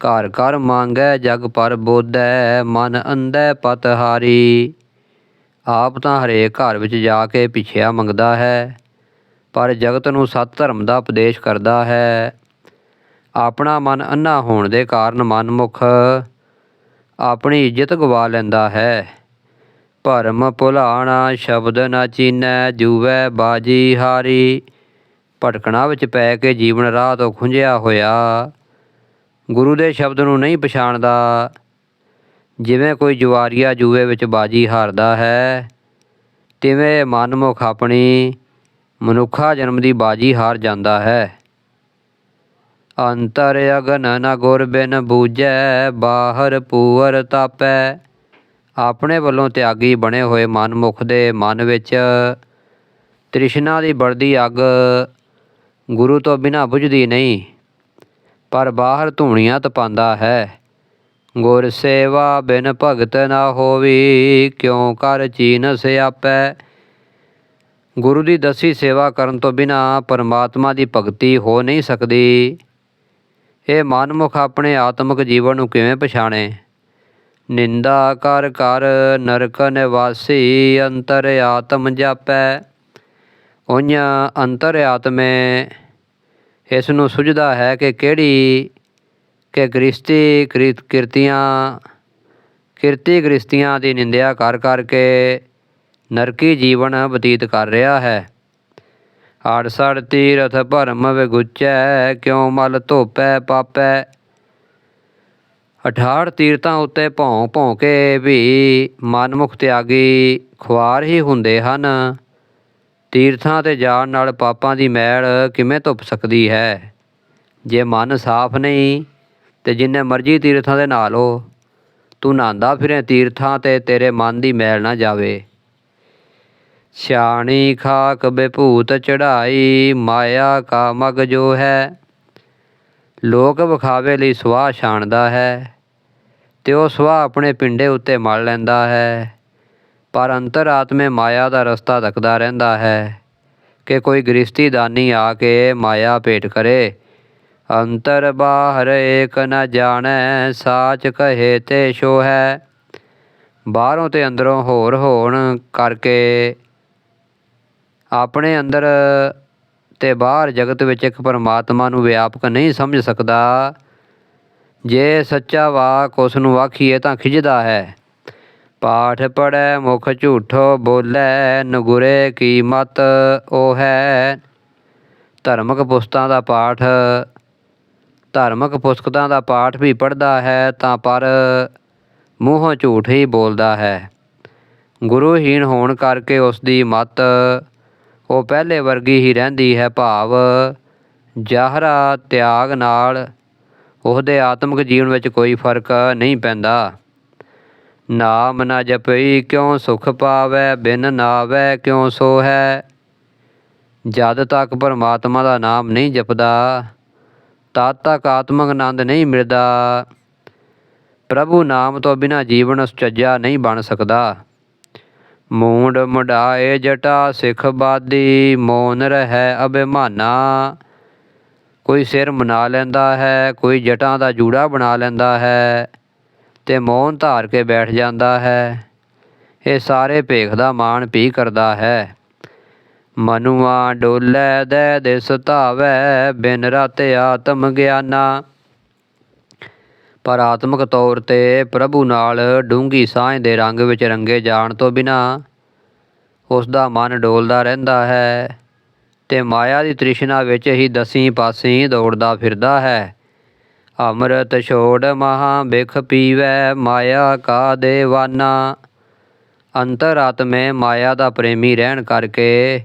ਘਰ ਘਰ ਮੰਗੈ, ਜਗ ਪਰ ਬੋਧੈ, ਮਨ ਅੰਧੈ ਪਤਹਾਰੀ। ਆਪ ਤਾਂ ਹਰੇਕ ਘਰ ਵਿੱਚ ਜਾ ਕੇ ਪਿਛਿਆ ਮੰਗਦਾ ਹੈ, ਪਰ ਜਗਤ ਨੂੰ ਸਤ ਧਰਮ ਦਾ ਉਪਦੇਸ਼ ਕਰਦਾ ਹੈ। ਆਪਣਾ ਮਨ ਅੰਨਾ ਹੋਣ ਦੇ ਕਾਰਨ ਮਨਮੁਖ ਆਪਣੀ ਇੱਜ਼ਤ ਗਵਾ ਲੈਂਦਾ ਹੈ। ਭਰਮ ਭੁਲਾਣਾ ਸ਼ਬਦ ਨਾ ਚੀਨੈ ਜੂਵੈ ਬਾਜੀ ਹਾਰੀ। ਭਟਕਣਾ ਵਿੱਚ ਪੈ ਕੇ ਜੀਵਨ ਰਾਹ ਤੋਂ ਖੁੰਝਿਆ ਹੋਇਆ। ਗੁਰੂ ਦੇ ਸ਼ਬਦ ਨੂੰ ਨਹੀਂ ਪਛਾਣਦਾ। ਜਿਵੇਂ ਕੋਈ ਜੁਆਰੀਆ ਜੂਏ ਵਿੱਚ ਬਾਜੀ ਹਾਰਦਾ ਹੈ, ਤਿਵੇਂ ਮਨਮੁਖ ਆਪਣੀ ਮਨੁੱਖਾ ਜਨਮ ਦੀ ਬਾਜੀ ਹਾਰ ਜਾਂਦਾ ਹੈ। ਅੰਤਰ ਅਗਨ ਨ ਗੁਰ ਬਿਨ ਬੂਝੈ, ਬਾਹਰ ਪੂਵਰ ਤਾਪੈ। ਆਪਣੇ ਵੱਲੋਂ ਤਿਆਗੀ ਬਣੇ ਹੋਏ ਮਨਮੁਖ ਦੇ ਮਨ ਵਿੱਚ ਤ੍ਰਿਸ਼ਨਾ ਦੀ ਬੜਦੀ ਅੱਗ ਗੁਰੂ ਤੋਂ ਬਿਨਾਂ ਬੁਝਦੀ ਨਹੀਂ। ਪਰ ਬਾਹਰ ਧੂਣੀਆਂ ਤਪਾਉਂਦਾ ਹੈ। ਗੁਰ ਸੇਵਾ ਬਿਨ ਭਗਤ ਨਾ ਹੋਵੀ, ਕਿਉ ਕਰ ਚੀਨ ਸਿਆਪੈ? ਗੁਰੂ ਦੀ ਦਸੀ ਸੇਵਾ ਕਰਨ ਤੋਂ ਬਿਨਾ ਪਰਮਾਤਮਾ ਦੀ ਭਗਤੀ ਹੋ ਨਹੀਂ ਸਕਦੀ। ਇਹ ਮਨਮੁਖ ਆਪਣੇ ਆਤਮਿਕ ਜੀਵਨ ਨੂੰ ਕਿਵੇਂ ਪਛਾਣੇ? ਨਿੰਦਾ ਕਰ ਕਰ ਨਰਕ ਨਿਵਾਸੀ ਅੰਤਰ ਆਤਮ ਜਾਪੈ। ਉਨ ਅੰਤਰ ਆਤਮੇ ਇਸ ਨੂੰ ਸੁਝਦਾ ਹੈ ਕਿ ਕਿਹੜੀ, ਕਿ ਗ੍ਰਿਸ਼ਤੀ ਕ੍ਰਿਤ ਕਿਰਤੀਆਂ, ਕਿਰਤੀ ਗ੍ਰਿਸ਼ਤੀਆਂ ਦੀ ਨਿੰਦਿਆ ਕਰ ਕਰਕੇ ਨਰਕੀ ਜੀਵਨ ਬਤੀਤ ਕਰ ਰਿਹਾ ਹੈ। ਆੜਸੜ ਤੀਰਥ ਭਰਮ ਵਿਗੁਚੈ, ਕਿਉ ਮਲ ਧੋਪੈ ਪਾਪੈ? ਅਠਾੜ ਤੀਰਥਾਂ ਉੱਤੇ ਭੌਂ ਭੌਂ ਕੇ ਵੀ ਮਨਮੁਖ ਤਿਆਗੀ ਖੁਆਰ ਹੀ ਹੁੰਦੇ ਹਨ। ਤੀਰਥਾਂ ਤੇ ਜਾਣ ਨਾਲ ਪਾਪਾਂ ਦੀ ਮੈਲ ਕਿਵੇਂ ਧੁੱਪ ਸਕਦੀ ਹੈ? ਜੇ ਮਨ ਸਾਫ਼ ਨਹੀਂ, ਤੇ ਜਿੰਨੇ ਮਰਜ਼ੀ ਤੀਰਥਾਂ ਦੇ ਨਾਲ ਹੋ ਤੂੰ ਨਹਾਉਂਦਾ ਫਿਰੇ ਤੀਰਥਾਂ ਤੇ ਤੇਰੇ ਮਨ ਦੀ ਮੈਲ ਨਾ ਜਾਵੇ। ਸਿਆਣੀ ਖਾਕ ਬੇਭੂਤ ਚੜਾਈ ਮਾਇਆ ਕਾ ਮਗ ਜੋ ਹੈ। ਲੋਕ ਵਿਖਾਵੇ ਲਈ ਸੁਆਹ ਛਾਣਦਾ ਹੈ, ਤੇ ਉਹ ਸੁਆਹ ਆਪਣੇ ਪਿੰਡੇ ਉੱਤੇ ਮਲ ਲੈਂਦਾ ਹੈ। ਪਰ ਅੰਤਰਾਤਮੇ ਮਾਇਆ ਦਾ ਰਸਤਾ ਤੱਕਦਾ ਰਹਿੰਦਾ ਹੈ ਕਿ ਕੋਈ ਗ੍ਰਿਸ਼ਤੀ ਦਾਨੀ ਆ ਕੇ ਮਾਇਆ ਭੇਟ ਕਰੇ। ਅੰਤਰ ਬਾਹਰ ਏਕ ਨ ਜਾਣੈ, ਸਾਚ ਕਹੇ ਤੇ ਸ਼ੋ ਹੈ ਬਾਹਰੋਂ ਤੇ ਅੰਦਰੋਂ ਹੋਰ ਹੋਣ ਕਰਕੇ ਆਪਣੇ ਅੰਦਰ ਤੇ ਬਾਹਰ ਜਗਤ ਵਿੱਚ ਇੱਕ ਪਰਮਾਤਮਾ ਨੂੰ ਵਿਆਪਕ ਨਹੀਂ ਸਮਝ ਸਕਦਾ। ਜੇ ਸੱਚਾ ਵਾਕ ਉਸ ਨੂੰ ਆਖੀਏ ਤਾਂ ਖਿਜਦਾ ਹੈ। ਪਾਠ ਪੜੈ ਮੁਖ ਝੂਠੋ ਬੋਲੇ, ਨਗੁਰੇ ਕੀ ਮਤ ਉਹ। ਹੈ ਧਰਮਕ ਪੁਸਤਾਂ ਦਾ ਪਾਠ, ਧਾਰਮਿਕ ਪੁਸਤਕਾਂ ਦਾ ਪਾਠ ਵੀ ਪੜ੍ਹਦਾ ਹੈ, ਤਾਂ ਪਰ ਮੂੰਹੋਂ ਝੂਠ ਹੀ ਬੋਲਦਾ ਹੈ। ਗੁਰੂਹੀਣ ਹੋਣ ਕਰਕੇ ਉਸ ਦੀ ਮਤ, ਉਹ ਪਹਿਲੇ ਵਰਗੀ ਹੀ ਰਹਿੰਦੀ ਹੈ ਭਾਵ। ਜਾਹਰਾ ਤਿਆਗ ਨਾਲ ਉਹਦੇ ਆਤਮਿਕ ਜੀਵਨ ਵਿੱਚ ਕੋਈ ਫ਼ਰਕ ਨਹੀਂ ਪੈਂਦਾ। ਨਾਮ ਨਾ ਜਪਈ ਕਿਉ ਸੁਖ ਪਾਵੇ, ਬਿਨ ਨਾਵੈ ਕਿਉ ਸੋ ਹੈ ਜਦ ਤੱਕ ਪਰਮਾਤਮਾ ਦਾ ਨਾਮ ਨਹੀਂ ਜਪਦਾ, ਤਦ ਤੱਕ ਆਤਮਿਕ ਆਨੰਦ ਨਹੀਂ ਮਿਲਦਾ। ਪ੍ਰਭੂ ਨਾਮ ਤੋਂ ਬਿਨਾ ਜੀਵਨ ਸੁਚੱਜਾ ਨਹੀਂ ਬਣ ਸਕਦਾ। ਮੂੰਡ ਮੁਡਾਏ ਜਟਾ, ਸਿਖ ਬਾਦੀ ਮੋਨ ਰਹਿ ਅਭਿਮਾਨਾ। ਕੋਈ ਸਿਰ ਮਨਾ ਲੈਂਦਾ ਹੈ, ਕੋਈ ਜਟਾਂ ਦਾ ਜੂੜਾ ਬਣਾ ਲੈਂਦਾ ਹੈ। ਤੇ ਮੌਨ ਧਾਰ ਕੇ ਬੈਠ ਜਾਂਦਾ ਹੈ। ਇਹ ਸਾਰੇ ਭੇਖ ਦਾ ਮਾਣ ਪੀ ਕਰਦਾ ਹੈ। ਮਨੁਆ ਡੋਲੇ ਦੇ ਦਿਸ ਧਾਵੈ, ਬਿਨ ਰਤ ਆਤਮ ਗਿਆਨਾ। ਪਰ ਆਤਮਿਕ ਤੌਰ ਤੇ ਪ੍ਰਭੂ ਨਾਲ ਡੂੰਗੀ ਸਾਂਝ ਦੇ ਰੰਗ ਵਿੱਚ ਰੰਗੇ ਜਾਣ ਤੋਂ ਬਿਨਾ ਉਸ ਦਾ ਮਨ ਡੋਲਦਾ ਰਹਿੰਦਾ ਹੈ ਤੇ ਮਾਇਆ ਦੀ ਤ੍ਰਿਸ਼ਨਾ ਵਿੱਚ ਹੀ ਦਸੀਂ ਪਾਸੀਂ ਦੌੜਦਾ ਫਿਰਦਾ ਹੈ। ਅੰਮ੍ਰਿਤ ਛੋੜ ਮਹਾ ਬਿਖ ਪੀਵੈ ਮਾਇਆ ਕਾ ਦੇਵਾਨਾ। ਅੰਤਰਾਤਮੇ ਮਾਇਆ ਦਾ ਪ੍ਰੇਮੀ ਰਹਿਣ ਕਰਕੇ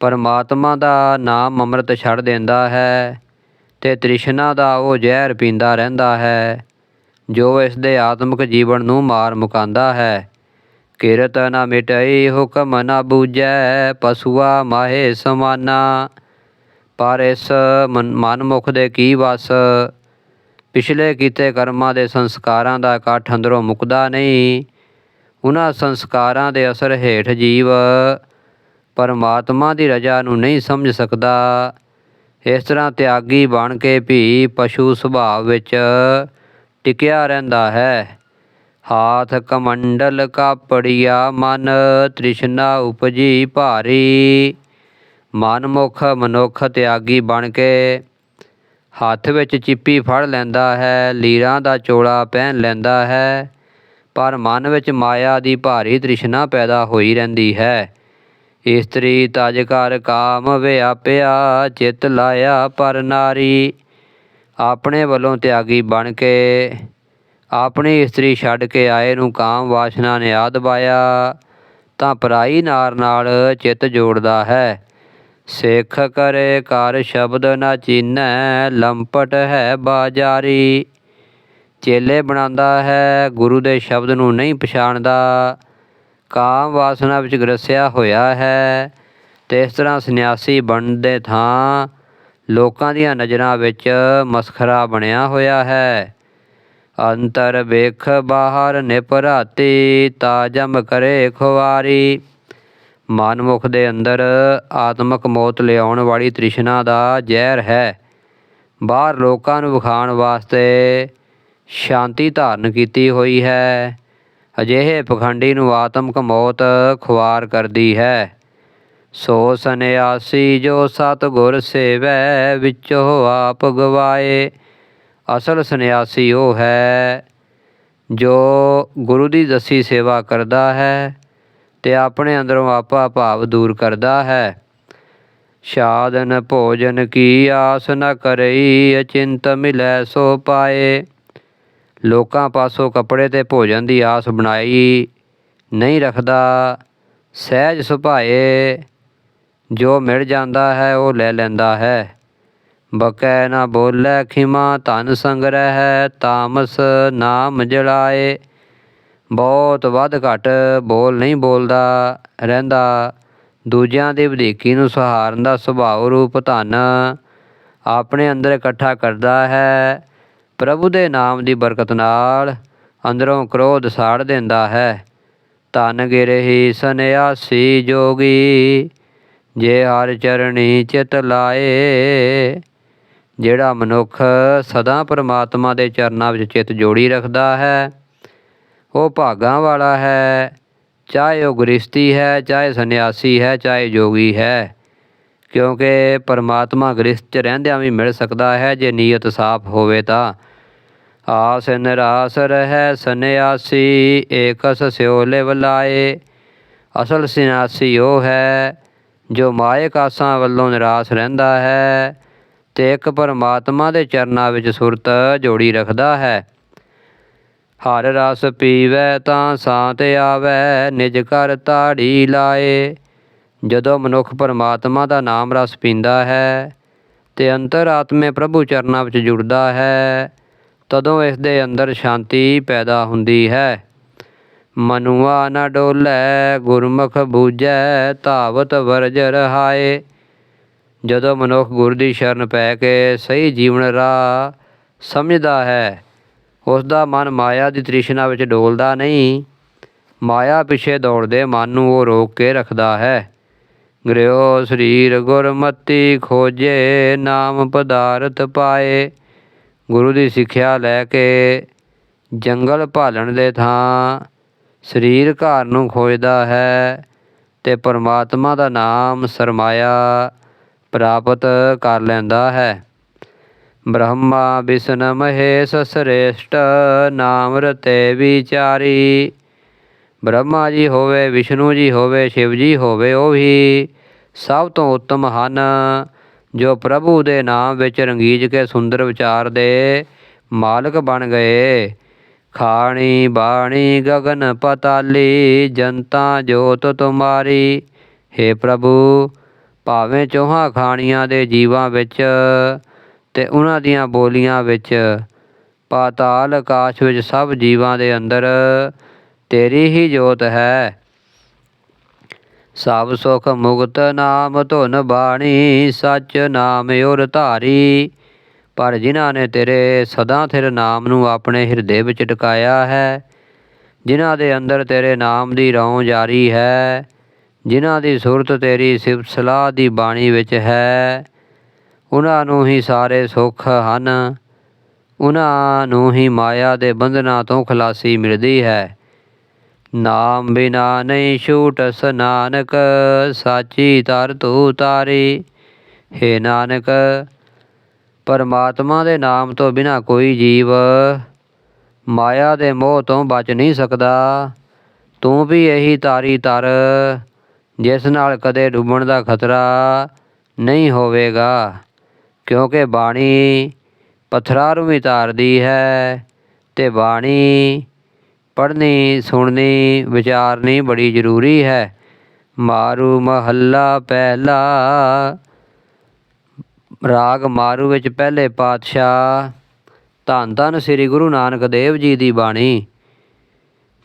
ਪਰਮਾਤਮਾ ਦਾ ਨਾਮ ਅੰਮ੍ਰਿਤ ਛੱਡ ਦਿੰਦਾ ਹੈ ਤੇ ਤ੍ਰਿਸ਼ਨਾ ਦਾ ਉਹ ਜ਼ਹਿਰ ਪੀਂਦਾ ਰਹਿੰਦਾ ਹੈ, ਜੋ ਇਸ ਦੇ ਆਤਮਿਕ ਜੀਵਨ ਨੂੰ ਮਾਰ ਮੁਕਾਂਦਾ ਹੈ। ਕਿਰਤ ਨਾ ਮਿਟਈ ਹੁਕਮ ਨਾ ਬੂਝੈ, ਪਸ਼ੂਆ ਮਾਹੇ ਸਮਾਨਾ। ਪਰ ਇਸ ਮਨ- ਮਨਮੁਖ ਦੇ ਕੀ ਵਸ ਪਿਛਲੇ ਕੀਤੇ ਕਰਮਾਂ ਦੇ ਸੰਸਕਾਰਾਂ ਦਾ ਇਕੱਠ ਅੰਦਰੋਂ ਮੁਕਦਾ ਨਹੀਂ। ਉਹਨਾਂ ਸੰਸਕਾਰਾਂ ਦੇ ਅਸਰ ਹੇਠ ਜੀਵ ਪਰਮਾਤਮਾ ਦੀ ਰਜਾ ਨੂੰ ਨਹੀਂ ਸਮਝ ਸਕਦਾ। ਇਸ ਤਰ੍ਹਾਂ ਤਿਆਗੀ ਬਣ ਕੇ ਵੀ ਪਸ਼ੂ ਸੁਭਾਅ ਵਿੱਚ ਟਿਕਿਆ ਰਹਿੰਦਾ ਹੈ। ਹਾਥ ਕਮੰਡਲ ਕਾਪੜਿਆ, ਮਨ ਤ੍ਰਿਸ਼ਨਾ ਉਪਜੀ ਭਾਰੀ। ਮਨਮੁਖ ਮਨੁੱਖ ਤਿਆਗੀ ਬਣ ਕੇ ਹੱਥ ਵਿੱਚ ਚਿੱਪੀ ਫੜ ਲੈਂਦਾ ਹੈ, ਲੀਰਾਂ ਦਾ ਚੋਲਾ ਪਹਿਨ ਲੈਂਦਾ ਹੈ, ਪਰ ਮਨ ਵਿੱਚ ਮਾਇਆ ਦੀ ਭਾਰੀ ਤ੍ਰਿਸ਼ਨਾ ਪੈਦਾ ਹੋਈ ਰਹਿੰਦੀ ਹੈ। ਇਸਤਰੀ ਤਜ ਕਰ ਕਾਮ ਵਿਆਪਿਆ, ਚਿਤ ਲਾਇਆ ਪਰ ਨਾਰੀ, ਆਪਣੇ ਵੱਲੋਂ ਤਿਆਗੀ ਬਣ ਕੇ, ਆਪਣੀ ਇਸਤਰੀ ਛੱਡ ਕੇ ਆਏ ਨੂੰ ਕਾਮ ਵਾਸ਼ਨਾ ਨੇ ਆ ਤਾਂ ਪਰਾਈ ਨਾਰ ਨਾਲ ਚਿੱਤ ਜੋੜਦਾ ਹੈ। ਸਿੱਖ ਕਰੇ ਕਰ ਸ਼ਬਦ ਨਾ ਚੀਨੈ, ਲੰਪਟ ਹੈ ਬਾਜਾਰੀ। ਚੇਲੇ ਬਣਾਉਂਦਾ ਹੈ, ਗੁਰੂ ਦੇ ਸ਼ਬਦ ਨੂੰ ਨਹੀਂ ਪਛਾਣਦਾ। ਕਾਮ ਵਾਸਨਾ ਵਿੱਚ ਗਰਸਿਆ ਹੋਇਆ ਹੈ, ਤੇ ਇਸ ਤਰ੍ਹਾਂ ਸੰਨਿਆਸੀ ਬਣਨ ਦੇ ਥਾਂ ਲੋਕਾਂ ਦੀਆਂ ਨਜ਼ਰਾਂ ਵਿੱਚ ਮਸਖਰਾ ਬਣਿਆ ਹੋਇਆ ਹੈ। ਅੰਤਰ ਵੇਖ ਬਾਹਰ ਨਿਪਰਾਤੀ ਤਾਜਮ ਕਰੇ ਖੁਆਰੀ ਮਨਮੁਖ ਦੇ ਅੰਦਰ ਆਤਮਕ ਮੌਤ ਲਿਆਉਣ ਵਾਲੀ ਤ੍ਰਿਸ਼ਨਾ ਦਾ ਜ਼ਹਿਰ ਹੈ। ਬਾਹਰ ਲੋਕਾਂ ਨੂੰ ਵਿਖਾਉਣ ਵਾਸਤੇ ਸ਼ਾਂਤੀ ਧਾਰਨ ਕੀਤੀ ਹੋਈ ਹੈ। ਅਜਿਹੇ ਪਖੰਡੀ ਨੂੰ ਆਤਮਕ ਮੌਤ ਖੁਆਰ ਕਰਦੀ ਹੈ। ਸੋ ਸੰਨਿਆਸੀ ਜੋ ਸਤਿਗੁਰ ਸੇਵੈ, ਵਿੱਚੋ ਆਪ ਗਵਾਏ। ਅਸਲ ਸੰਨਿਆਸੀ ਉਹ ਹੈ, ਜੋ ਗੁਰੂ ਦੀ ਦਸੀ ਸੇਵਾ ਕਰਦਾ ਹੈ। ਤੇ ਆਪਣੇ ਅੰਦਰੋਂ ਆਪਾ ਭਾਵ ਦੂਰ ਕਰਦਾ ਹੈ। ਸ਼ਾਦਨ ਭੋਜਨ ਕੀ ਆਸ ਨ ਕਰਈ, ਅਚਿੰਤ ਮਿਲੈ ਸੋ ਪਾਏ। ਲੋਕਾਂ ਪਾਸੋਂ ਕੱਪੜੇ ਤੇ ਭੋਜਨ ਦੀ ਆਸ ਬਣਾਈ, ਨਹੀਂ ਰੱਖਦਾ, ਸਹਿਜ ਸੁਭਾਏ। ਜੋ ਮਿਲ ਜਾਂਦਾ ਹੈ, ਉਹ ਲੈ ਲੈਂਦਾ ਹੈ। ਬਕੈ ਨਾ ਬੋਲੇ ਖਿਮਾ, ਧਨ ਸੰਗ੍ਰਹਿ ਹੈ ਤਾਮਸ ਨਾਮ ਜਲਾਏ। ਬਹੁਤ ਵੱਧ ਘੱਟ ਬੋਲ ਨਹੀਂ ਬੋਲਦਾ ਰਹਿੰਦਾ। ਦੂਜਿਆਂ ਦੀ ਵਧੀਕੀ ਨੂੰ ਸਹਾਰਨ ਦਾ ਸੁਭਾਅ ਰੂਪ ਧਨ ਆਪਣੇ ਅੰਦਰ ਇਕੱਠਾ ਕਰਦਾ ਹੈ। ਪ੍ਰਭੂ ਦੇ ਨਾਮ ਦੀ ਬਰਕਤ ਨਾਲ ਅੰਦਰੋਂ ਕ੍ਰੋਧ ਸਾੜ ਦਿੰਦਾ ਹੈ। ਧਨ ਗਿਰਹੀ ਸੰਨਿਆਸੀ ਜੋਗੀ, ਜੇ ਹਰ ਚਰਣੀ ਚਿਤ ਲਾਏ, ਜਿਹੜਾ ਮਨੁੱਖ ਸਦਾ ਪਰਮਾਤਮਾ ਦੇ ਚਰਨਾਂ ਵਿੱਚ ਚਿਤ ਜੋੜੀ ਰੱਖਦਾ ਹੈ। ਉਹ ਭਾਗਾਂ ਵਾਲਾ ਹੈ। ਚਾਹੇ ਉਹ ਗ੍ਰਸਤੀ ਹੈ, ਚਾਹੇ ਸੰਨਿਆਸੀ ਹੈ, ਚਾਹੇ ਯੋਗੀ ਹੈ। ਕਿਉਂਕਿ ਪਰਮਾਤਮਾ ਗ੍ਰਸਤ ਚ ਰਹਿੰਦਿਆਂ ਵੀ ਮਿਲ ਸਕਦਾ ਹੈ, ਜੇ ਨੀਅਤ ਸਾਫ਼ ਹੋਵੇ ਤਾਂ। ਆਸ ਨਿਰਾਸ ਰਹਿ ਸੰਨਿਆਸੀ, ਏਕਸ ਸਿਓਲੇ ਲਿਵ ਲਾਏ। ਅਸਲ ਸੰਨਿਆਸੀ ਉਹ ਹੈ, ਜੋ ਮਾਇਕ ਆਸਾਂ ਵੱਲੋਂ ਨਿਰਾਸ਼ ਰਹਿੰਦਾ ਹੈ ਤੇ ਇੱਕ ਪਰਮਾਤਮਾ ਦੇ ਚਰਨਾਂ ਵਿੱਚ ਸੁਰਤ ਜੋੜੀ ਰੱਖਦਾ ਹੈ। ਹਰ ਰਸ ਪੀਵੈ ਤਾਂ ਸਾਤ ਆਵੈ, ਨਿਜ ਘਰ ਤਾੜੀ ਲਾਏ। ਜਦੋਂ ਮਨੁੱਖ ਪਰਮਾਤਮਾ ਦਾ ਨਾਮ ਰਸ ਪੀਂਦਾ ਹੈ, ਤੇ ਅੰਤਰਾਤਮੇ ਪ੍ਰਭੂ ਚਰਨਾਂ ਵਿੱਚ ਜੁੜਦਾ ਹੈ, ਤਦੋਂ ਇਸ ਦੇ ਅੰਦਰ ਸ਼ਾਂਤੀ ਪੈਦਾ ਹੁੰਦੀ ਹੈ। ਮਨੁਆ ਨਾ ਡੋਲੇ, ਗੁਰਮੁਖ ਬੂਝੈ, ਧਾਵਤ ਵਰਜ ਰਹਾਏ ਜਦੋਂ ਮਨੁੱਖ ਗੁਰ ਦੀ ਸ਼ਰਨ ਪੈ ਕੇ ਸਹੀ ਜੀਵਨ ਰਾਹ ਸਮਝਦਾ ਹੈ ਉਸ ਦਾ ਮਨ ਮਾਇਆ ਦੀ ਤ੍ਰਿਸ਼ਨਾ ਵਿੱਚ ਡੋਲਦਾ ਨਹੀਂ। ਮਾਇਆ ਪਿਛੇ ਦੌੜਦੇ ਮਨ ਨੂੰ ਉਹ ਰੋਕ ਕੇ ਰੱਖਦਾ ਹੈ। ਗ੍ਰਿਓ ਸਰੀਰ ਗੁਰਮਤੀ ਖੋਜੇ, ਨਾਮ ਪਦਾਰਥ ਪਾਏ। ਗੁਰੂ ਦੀ ਸਿੱਖਿਆ ਲੈ ਕੇ ਜੰਗਲ ਭਾਲਣ ਦੇ ਥਾਂ ਸਰੀਰ ਘਰ ਨੂੰ ਖੋਜਦਾ ਹੈ ਤੇ ਪਰਮਾਤਮਾ ਦਾ ਨਾਮ ਸਰਮਾਇਆ ਪ੍ਰਾਪਤ ਕਰ ਲੈਂਦਾ ਹੈ। ਬ੍ਰਹਮਾ ਵਿਸ਼ਨ ਮਹੇਸ਼ ਸ੍ਰੇਸ਼ਟ ਨਾਮ ਰਤੇ ਵਿਚਾਰੀ। ਬ੍ਰਹਮਾ ਜੀ ਹੋਵੇ, ਵਿਸ਼ਨੂੰ ਜੀ ਹੋਵੇ, ਸ਼ਿਵ ਜੀ ਹੋਵੇ, ਉਹ ਵੀ ਸਭ ਤੋਂ ਉੱਤਮ ਹਨ, ਜੋ ਪ੍ਰਭੂ ਦੇ ਨਾਮ ਵਿੱਚ ਰੰਗੀਜ ਕੇ ਸੁੰਦਰ ਵਿਚਾਰ ਦੇ ਮਾਲਕ ਬਣ ਗਏ। ਖਾਣੀ ਬਾਣੀ ਗਗਨ ਪਤਾਲੀ, ਜਨਤਾ ਜੋਤ ਤੁਮਾਰੀ। हे ਪ੍ਰਭੂ, ਭਾਵੇਂ ਚੋਹਾਂ ਖਾਣੀਆਂ ਦੇ ਜੀਵਾਂ ਵਿੱਚ ਤੇ ਉਹਨਾਂ ਦੀਆਂ ਬੋਲੀਆਂ ਵਿੱਚ ਪਾਤਾਲ ਆਕਾਸ਼ ਵਿੱਚ ਸਭ ਜੀਵਾਂ ਦੇ ਅੰਦਰ ਤੇਰੀ ਹੀ ਜੋਤ ਹੈ। ਸਭ ਸੁਖ ਮੁਕਤ ਨਾਮ ਧੁਨ ਬਾਣੀ, ਸੱਚ ਨਾਮ ਔਰ ਧਾਰੀ। ਪਰ ਜਿਨ੍ਹਾਂ ਨੇ ਤੇਰੇ ਸਦਾ ਤੇਰੇ ਨਾਮ ਨੂੰ ਆਪਣੇ ਹਿਰਦੇ ਵਿੱਚ ਟਿਕਾਇਆ ਹੈ, ਜਿਨ੍ਹਾਂ ਦੇ ਅੰਦਰ ਤੇਰੇ ਨਾਮ ਦੀ ਰੌਂ ਜਾਰੀ ਹੈ, ਜਿਨ੍ਹਾਂ ਦੀ ਸੁਰਤ ਤੇਰੀ ਸਿਫਤ ਸਲਾਹ ਦੀ ਬਾਣੀ ਵਿੱਚ ਹੈ ਉਹਨਾਂ ਨੂੰ ਹੀ ਸਾਰੇ ਸੁੱਖ ਹਨ। ਉਹਨਾਂ ਨੂੰ ਹੀ ਮਾਇਆ ਦੇ ਬੰਧਨਾਂ ਤੋਂ ਖਲਾਸੀ ਮਿਲਦੀ ਹੈ। ਨਾਮ ਬਿਨਾ ਨਹੀਂ ਛੂਟਸ ਨਾਨਕ ਸਾਚੀ ਤਰ ਤੂ ਤਾਰੀ। ਹੈ ਨਾਨਕ, ਪਰਮਾਤਮਾ ਦੇ ਨਾਮ ਤੋਂ ਬਿਨਾ ਕੋਈ ਜੀਵ ਮਾਇਆ ਦੇ ਮੋਹ ਤੋਂ ਬਚ ਨਹੀਂ ਸਕਦਾ। ਤੂੰ ਵੀ ਇਹੀ ਤਾਰੀ ਤਰ, ਜਿਸ ਨਾਲ ਕਦੇ ਡੁੱਬਣ ਦਾ ਖਤਰਾ ਨਹੀਂ ਹੋਵੇਗਾ। ਕਿਉਂਕਿ ਬਾਣੀ ਪੱਥਰਾਂ ਨੂੰ ਵੀ ਤਾਰਦੀ ਹੈ ਤੇ ਬਾਣੀ ਪੜ੍ਹਨੀ, ਸੁਣਨੀ, ਵਿਚਾਰਨੀ ਬੜੀ ਜ਼ਰੂਰੀ ਹੈ। ਮਾਰੂ ਮਹੱਲਾ ਪਹਿਲਾ, ਰਾਗ ਮਾਰੂ ਵਿੱਚ ਪਹਿਲੇ ਪਾਤਸ਼ਾਹ ਧੰਨ ਧੰਨ ਸ੍ਰੀ ਗੁਰੂ ਨਾਨਕ ਦੇਵ ਜੀ ਦੀ ਬਾਣੀ।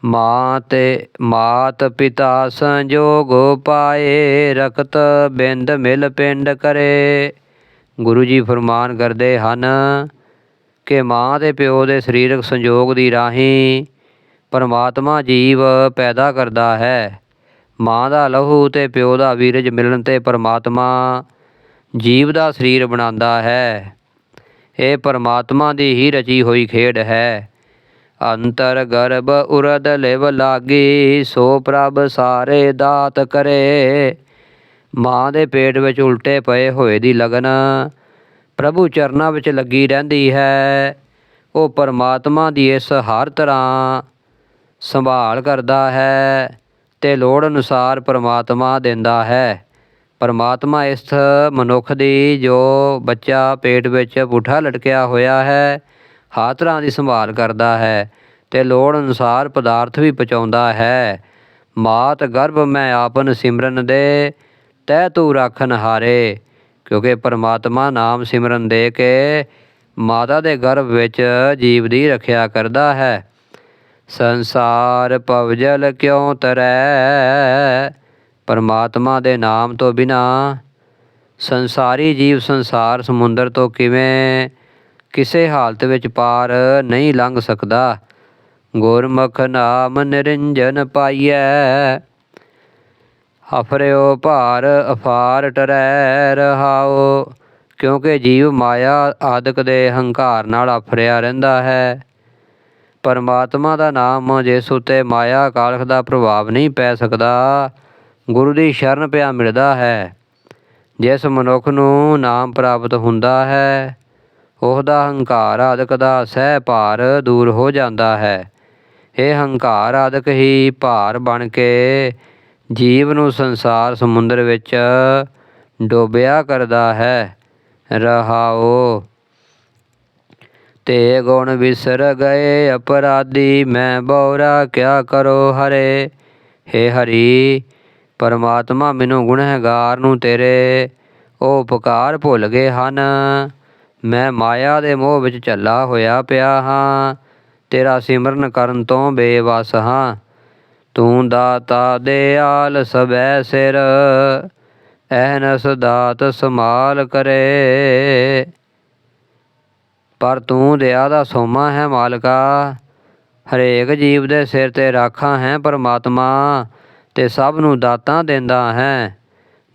ਮਾਂ ਤੇ ਮਾਤ ਪਿਤਾ ਸੰਜੋਗ ਪਾਏ ਰਕਤ ਬਿੰਦ ਮਿਲ ਪਿੰਡ ਕਰੇ। ਗੁਰੂ ਜੀ ਫਰਮਾਨ ਕਰਦੇ ਹਨ ਕਿ ਮਾਂ ਤੇ ਪਿਓ ਦੇ ਸਰੀਰਕ ਸੰਯੋਗ ਦੀ ਰਾਹੀਂ ਪਰਮਾਤਮਾ ਜੀਵ ਪੈਦਾ ਕਰਦਾ ਹੈ। ਮਾਂ ਦਾ ਲਹੂ ਤੇ ਪਿਓ ਦਾ ਵੀਰਜ ਮਿਲਣ ਤੇ ਪਰਮਾਤਮਾ ਜੀਵ ਦਾ ਸਰੀਰ ਬਣਾਉਂਦਾ ਹੈ। ਇਹ ਪਰਮਾਤਮਾ ਦੀ ਹੀ ਰਚੀ ਹੋਈ ਖੇਡ ਹੈ। ਅੰਤਰ ਗਰਭ ਉਰਦ ਲਿਵ ਲਾਗੀ ਸੋ ਪ੍ਰਭ ਸਾਰੇ ਦਾਤ ਕਰੇ। ਮਾਂ ਦੇ ਪੇਟ ਵਿੱਚ ਉਲਟੇ ਪਏ ਹੋਏ ਦੀ ਲਗਨ ਪ੍ਰਭੂ ਚਰਨਾਂ ਵਿੱਚ ਲੱਗੀ ਰਹਿੰਦੀ ਹੈ। ਉਹ ਪਰਮਾਤਮਾ ਦੀ ਇਸ ਹਰ ਤਰ੍ਹਾਂ ਸੰਭਾਲ ਕਰਦਾ ਹੈ ਤੇ ਲੋੜ ਅਨੁਸਾਰ ਪਰਮਾਤਮਾ ਦਿੰਦਾ ਹੈ। ਪਰਮਾਤਮਾ ਇਸ ਮਨੁੱਖ ਦੀ ਜੋ ਬੱਚਾ ਪੇਟ ਵਿੱਚ ਪੁੱਠਾ ਲਟਕਿਆ ਹੋਇਆ ਹੈ, ਹਰ ਤਰ੍ਹਾਂ ਦੀ ਸੰਭਾਲ ਕਰਦਾ ਹੈ ਤੇ ਲੋੜ ਅਨੁਸਾਰ ਪਦਾਰਥ ਵੀ ਪਹੁੰਚਾਉਂਦਾ ਹੈ। ਮਾਤ ਗਰਭ ਮੈਂ ਆਪਨ ਸਿਮਰਨ ਦੇ ਤੈ ਤੂੰ ਰਾਖਨ ਹਾਰੇ, ਕਿਉਂਕਿ ਪਰਮਾਤਮਾ ਨਾਮ ਸਿਮਰਨ ਦੇ ਕੇ ਮਾਤਾ ਦੇ ਗਰਭ ਵਿੱਚ ਜੀਵ ਦੀ ਰੱਖਿਆ ਕਰਦਾ ਹੈ। ਸੰਸਾਰ ਪਵਜਲ ਕਿਉ ਤਰੈ? ਪਰਮਾਤਮਾ ਦੇ ਨਾਮ ਤੋਂ ਬਿਨਾ ਸੰਸਾਰੀ ਜੀਵ ਸੰਸਾਰ ਸਮੁੰਦਰ ਤੋਂ ਕਿਵੇਂ ਕਿਸੇ ਹਾਲਤ ਵਿੱਚ ਪਾਰ ਨਹੀਂ ਲੰਘ ਸਕਦਾ? ਗੁਰਮੁਖ ਨਾਮ ਨਿਰੰਜਨ ਪਾਈਐ ਅਫਰਿਓ ਭਾਰ ਅਫਾਰ ਟਰੈ ਰਹਾਓ, ਕਿਉਂਕਿ ਜੀਵ ਮਾਇਆ ਆਦਿਕ ਦੇ ਹੰਕਾਰ ਨਾਲ ਅਫਰਿਆ ਰਹਿੰਦਾ ਹੈ। ਪਰਮਾਤਮਾ ਦਾ ਨਾਮ ਜਿਸ ਉਤੇ ਮਾਇਆ ਕਾਲਖ ਦਾ ਪ੍ਰਭਾਵ ਨਹੀਂ ਪੈ ਸਕਦਾ, ਗੁਰੂ ਦੀ ਸ਼ਰਨ ਪਿਆ ਮਿਲਦਾ ਹੈ। ਜਿਸ ਮਨੁੱਖ ਨੂੰ ਨਾਮ ਪ੍ਰਾਪਤ ਹੁੰਦਾ ਹੈ, ਉਹਦਾ ਹੰਕਾਰ ਆਦਿਕ ਦਾ ਸਹਿ ਭਾਰ ਦੂਰ ਹੋ ਜਾਂਦਾ ਹੈ। ਇਹ ਹੰਕਾਰ ਆਦਿਕ ਹੀ ਭਾਰ ਬਣ ਕੇ ਜੀਵ ਨੂੰ ਸੰਸਾਰ ਸਮੁੰਦਰ ਵਿੱਚ ਡੋਬਿਆ ਕਰਦਾ ਹੈ। ਰਹਾਓ। ਤੇ ਗੁਣ ਵਿਸਰ ਗਏ ਅਪਰਾਧੀ, ਮੈਂ ਬੌਰਾ ਕਿਆ ਕਰੋ ਹਰੇ? ਹੇ ਹਰੀ, ਪਰਮਾਤਮਾ ਮੈਨੂੰ ਗੁਨਹਗਾਰ ਨੂੰ ਤੇਰੇ ਉਹ ਉਪਕਾਰ ਭੁੱਲ ਗਏ ਹਨ। ਮੈਂ ਮਾਇਆ ਦੇ ਮੋਹ ਵਿੱਚ ਝੱਲਾ ਹੋਇਆ ਪਿਆ ਹਾਂ। ਤੇਰਾ ਸਿਮਰਨ ਕਰਨ ਤੋਂ ਬੇਵਸ ਹਾਂ। ਤੂੰ ਦਾਤਾ ਦਿਆਲ ਸਬੈ ਸਿਰ ਐਨਸ ਦਾਤ ਸਮਾਲ ਕਰੇ। ਪਰ ਤੂੰ ਦਇਆ ਦਾ ਸੋਮਾ ਹੈ ਮਾਲਕਾ, ਹਰੇਕ ਜੀਵ ਦੇ ਸਿਰ ਤੇ ਰਾਖਾਂ ਹੈ ਪਰਮਾਤਮਾ, ਤੇ ਸਭ ਨੂੰ ਦਾਤਾਂ ਦਿੰਦਾ ਹੈ।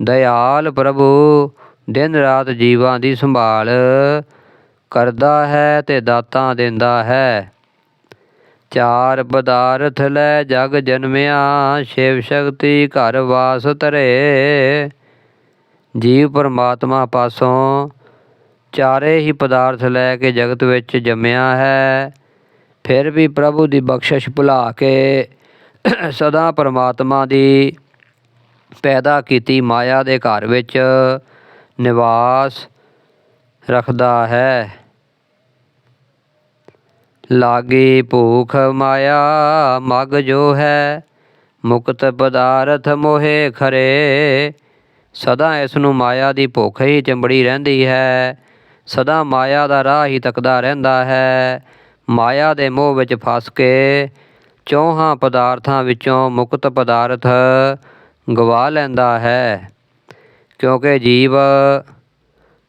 ਦਇਆਲ ਪ੍ਰਭੂ, ਦਿਨ ਰਾਤ ਜੀਵਾਂ ਦੀ ਸੰਭਾਲ ਕਰਦਾ ਹੈ ਤੇ ਦਾਤਾਂ ਦਿੰਦਾ ਹੈ। ਚਾਰ ਪਦਾਰਥ ਲੈ ਜਗ ਜਨਮਿਆ, ਸ਼ਿਵ ਸ਼ਕਤੀ ਘਰ ਵਾਸ ਧਰੇ। ਜੀਵ ਪਰਮਾਤਮਾ ਪਾਸੋਂ ਚਾਰੇ ਹੀ ਪਦਾਰਥ ਲੈ ਕੇ ਜਗਤ ਵਿੱਚ ਜੰਮਿਆ ਹੈ। ਫਿਰ ਵੀ ਪ੍ਰਭੂ ਦੀ ਬਖਸ਼ਿਸ਼ ਭੁਲਾ ਕੇ ਸਦਾ ਪਰਮਾਤਮਾ ਦੀ ਪੈਦਾ ਕੀਤੀ ਮਾਇਆ ਦੇ ਘਰ ਵਿੱਚ ਨਿਵਾਸ ਰੱਖਦਾ ਹੈ। ਲਾਗੀ ਭੂਖ ਮਾਇਆ, ਮਗ ਜੋ ਹੈ, ਮੁਕਤ ਪਦਾਰਥ ਮੋਹੇ ਖਰੇ। ਸਦਾ ਇਸ ਨੂੰ ਮਾਇਆ ਦੀ ਭੁੱਖ ਹੀ ਚੰਬੜੀ ਰਹਿੰਦੀ ਹੈ। ਸਦਾ ਮਾਇਆ ਦਾ ਰਾਹ ਹੀ ਤੱਕਦਾ ਰਹਿੰਦਾ ਹੈ। ਮਾਇਆ ਦੇ ਮੋਹ ਵਿੱਚ ਫਸ ਕੇ ਚੌਹਾਂ ਪਦਾਰਥਾਂ ਵਿੱਚੋਂ ਮੁਕਤ ਪਦਾਰਥ ਗਵਾ ਲੈਂਦਾ ਹੈ। ਕਿਉਂਕਿ ਜੀਵ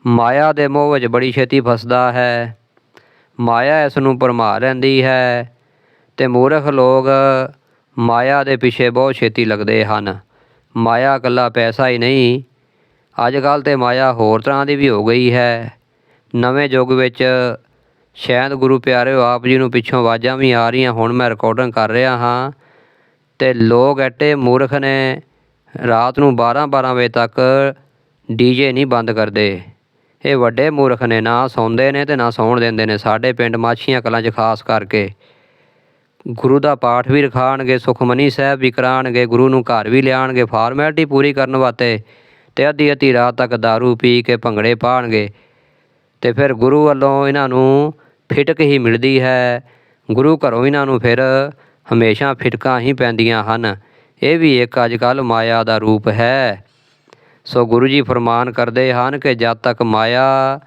ਮਾਇਆ ਦੇ ਮੋਹ ਵਿੱਚ ਬੜੀ ਛੇਤੀ ਫਸਦਾ ਹੈ। ਮਾਇਆ ਇਸ ਨੂੰ ਭਰਮਾ ਲੈਂਦੀ ਹੈ ਤੇ ਮੂਰਖ ਲੋਕ ਮਾਇਆ ਦੇ ਪਿੱਛੇ ਬਹੁਤ ਛੇਤੀ ਲੱਗਦੇ ਹਨ। ਮਾਇਆ ਇਕੱਲਾ ਪੈਸਾ ਹੀ ਨਹੀਂ ਅੱਜ ਕੱਲ੍ਹ ਤੇ ਮਾਇਆ ਹੋਰ ਤਰ੍ਹਾਂ ਦੀ ਵੀ ਹੋ ਗਈ ਹੈ। ਨਵੇਂ ਯੁੱਗ ਵਿੱਚ ਸ਼ਾਇਦ ਗੁਰੂ ਪਿਆਰਿਓ, ਆਪ ਜੀ ਨੂੰ ਪਿੱਛੋਂ ਆਵਾਜ਼ਾਂ ਵੀ ਆ ਰਹੀਆਂ, ਹੁਣ ਮੈਂ ਰਿਕਾਰਡਿੰਗ ਕਰ ਰਿਹਾ ਹਾਂ ਤੇ ਲੋਕ ਐਟੇ ਮੂਰਖ ਨੇ ਰਾਤ ਨੂੰ 12-12 ਵਜੇ ਤੱਕ ਡੀਜੇ ਨਹੀਂ ਬੰਦ ਕਰਦੇ। ਇਹ ਵੱਡੇ ਮੂਰਖ ਨੇ ਨਾ ਸੌਂਦੇ ਨੇ ਤੇ ਨਾ ਸੌਣ ਦਿੰਦੇ ਨੇ, ਸਾਡੇ ਪਿੰਡ ਮਾਛੀਆਂ ਕਲਾਂ 'ਚ ਖਾਸ ਕਰਕੇ। ਗੁਰੂ ਦਾ ਪਾਠ ਵੀ ਰਖਾਣਗੇ, ਸੁਖਮਨੀ ਸਾਹਿਬ ਵੀ ਕਰਾਣਗੇ, ਗੁਰੂ ਨੂੰ ਘਰ ਵੀ ਲਿਆਣਗੇ, ਫਾਰਮੈਲਿਟੀ ਪੂਰੀ ਕਰਨ ਵਾਸਤੇ ਤੇ ਅੱਧੀ ਅੱਧੀ ਰਾਤ ਤੱਕ दारू ਪੀ ਕੇ ਭੰਗੜੇ ਪਾਣਗੇ। ਤੇ ਫਿਰ ਗੁਰੂ ਵੱਲੋਂ ਇਹਨਾਂ ਨੂੰ ਫਿਟਕ ਹੀ ਮਿਲਦੀ ਹੈ। ਗੁਰੂ ਘਰੋਂ ਇਹਨਾਂ ਨੂੰ ਫਿਰ ਹਮੇਸ਼ਾ ਫਿਟਕਾਂ ਹੀ ਪੈਂਦੀਆਂ ਹਨ। ਇਹ ਵੀ ਇੱਕ ਅੱਜ ਕੱਲ੍ਹ ਮਾਇਆ ਦਾ ਰੂਪ ਹੈ। ਸੋ ਗੁਰੂ ਜੀ ਫਰਮਾਨ ਕਰਦੇ ਹਨ ਕਿ ਜਦ ਤੱਕ ਮਾਇਆ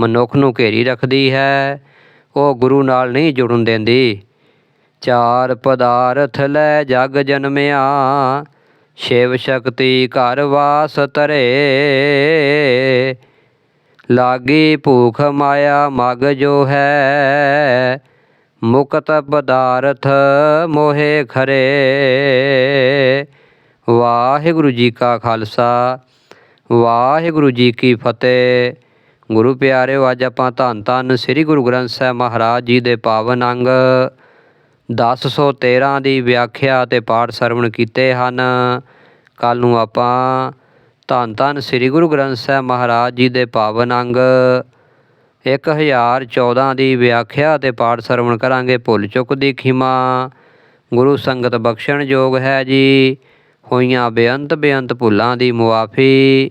ਮਨੁੱਖ ਨੂੰ ਘੇਰੀ ਰੱਖਦੀ ਹੈ, ਉਹ ਗੁਰੂ ਨਾਲ ਨਹੀਂ ਜੁੜਨ ਦਿੰਦੀ। ਚਾਰ ਪਦਾਰਥ ਲੈ ਜਗ ਜਨਮਿਆ, ਸ਼ਿਵ ਸ਼ਕਤੀ ਘਰ ਵਾਸ ਤਰੇ ਲਾਗੀ ਭੂਖ ਮਾਇਆ ਮਗ ਜੋ ਹੈ, ਮੁਕਤ ਪਦਾਰਥ ਮੋਹੇ ਖਰੇ। ਵਾਹਿਗੁਰੂ ਜੀ ਕਾ ਖਾਲਸਾ। ਵਾਹਿਗੁਰੂ ਜੀ ਕੀ ਫਤਿਹ। ਗੁਰੂ ਪਿਆਰਿਓ, ਅੱਜ ਆਪਾਂ ਧੰਨ ਧੰਨ ਸ੍ਰੀ ਗੁਰੂ ਗ੍ਰੰਥ ਸਾਹਿਬ ਮਹਾਰਾਜ ਜੀ ਦੇ ਪਾਵਨ ਅੰਗ 1013 ਦੀ ਵਿਆਖਿਆ ਤੇ ਪਾਠ ਸਰਵਣ ਕੀਤੇ ਹਨ। ਕੱਲ ਨੂੰ ਆਪਾਂ ਧੰਨ ਧੰਨ ਸ੍ਰੀ ਗੁਰੂ ਗ੍ਰੰਥ ਸਾਹਿਬ ਮਹਾਰਾਜ ਜੀ ਦੇ ਪਾਵਨ ਅੰਗ 1014 ਦੀ ਵਿਆਖਿਆ ਤੇ ਪਾਠ ਸਰਵਣ ਕਰਾਂਗੇ। ਭੁੱਲ ਚੁੱਕ ਦੀ ਖਿਮਾ, ਗੁਰੂ ਸੰਗਤ ਬਖਸ਼ਣ ਯੋਗ ਹੈ ਜੀ। ਹੋਈਆਂ ਬੇਅੰਤ ਬੇਅੰਤ ਭੁੱਲਾਂ ਦੀ ਮੁਆਫੀ